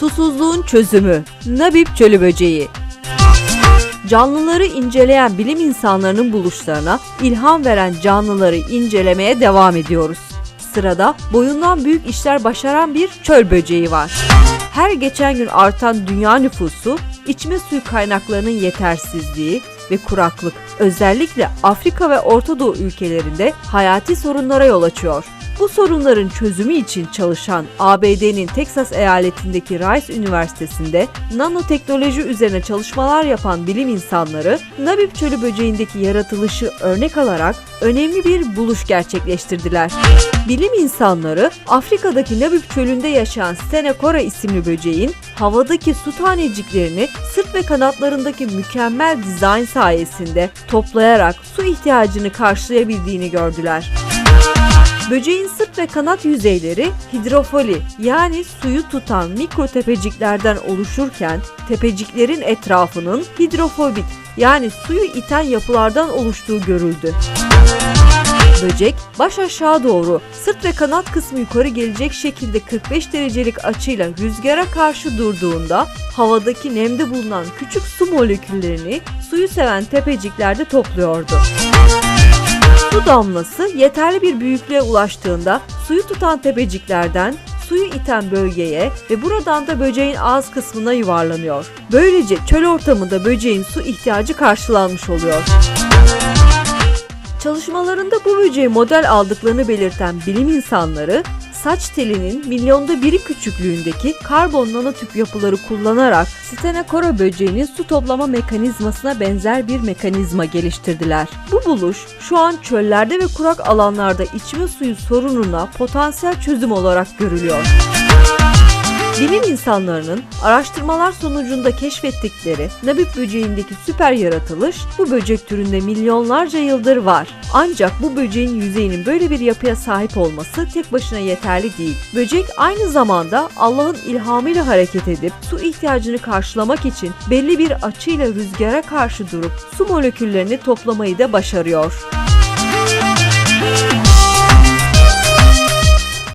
Susuzluğun çözümü. Nabip çölü böceği. Canlıları inceleyen bilim insanlarının buluşlarına ilham veren canlıları incelemeye devam ediyoruz. Sırada boyundan büyük işler başaran bir çöl böceği var. Her geçen gün artan dünya nüfusu, içme suyu kaynaklarının yetersizliği ve kuraklık özellikle Afrika ve Orta Doğu ülkelerinde hayati sorunlara yol açıyor. Bu sorunların çözümü için çalışan ABD'nin Texas eyaletindeki Rice Üniversitesi'nde nanoteknoloji üzerine çalışmalar yapan bilim insanları Nabib çölü böceğindeki yaratılışı örnek alarak önemli bir buluş gerçekleştirdiler. Bilim insanları Afrika'daki Nabib çölünde yaşayan Senecora isimli böceğin havadaki su taneciklerini sırt ve kanatlarındaki mükemmel dizayn sayesinde toplayarak su ihtiyacını karşılayabildiğini gördüler. Böceğin sırt ve kanat yüzeyleri hidrofoli yani suyu tutan mikro tepeciklerden oluşurken tepeciklerin etrafının hidrofobik yani suyu iten yapılardan oluştuğu görüldü. Böcek baş aşağı doğru sırt ve kanat kısmı yukarı gelecek şekilde 45 derecelik açıyla rüzgara karşı durduğunda havadaki nemde bulunan küçük su moleküllerini suyu seven tepeciklerde topluyordu. Su damlası yeterli bir büyüklüğe ulaştığında suyu tutan tepeciklerden suyu iten bölgeye ve buradan da böceğin ağız kısmına yuvarlanıyor. Böylece çöl ortamında böceğin su ihtiyacı karşılanmış oluyor. Çalışmalarında bu böceği model aldıklarını belirten bilim insanları saç telinin milyonda biri küçüklüğündeki karbon nanotüp yapıları kullanarak Stenokora böceğinin su toplama mekanizmasına benzer bir mekanizma geliştirdiler. Bu buluş şu an çöllerde ve kurak alanlarda içme suyu sorununa potansiyel çözüm olarak görülüyor. Bilim insanlarının araştırmalar sonucunda keşfettikleri Nabip böceğindeki süper yaratılış bu böcek türünde milyonlarca yıldır var. Ancak bu böceğin yüzeyinin böyle bir yapıya sahip olması tek başına yeterli değil. Böcek aynı zamanda Allah'ın ilhamıyla hareket edip su ihtiyacını karşılamak için belli bir açıyla rüzgara karşı durup su moleküllerini toplamayı da başarıyor.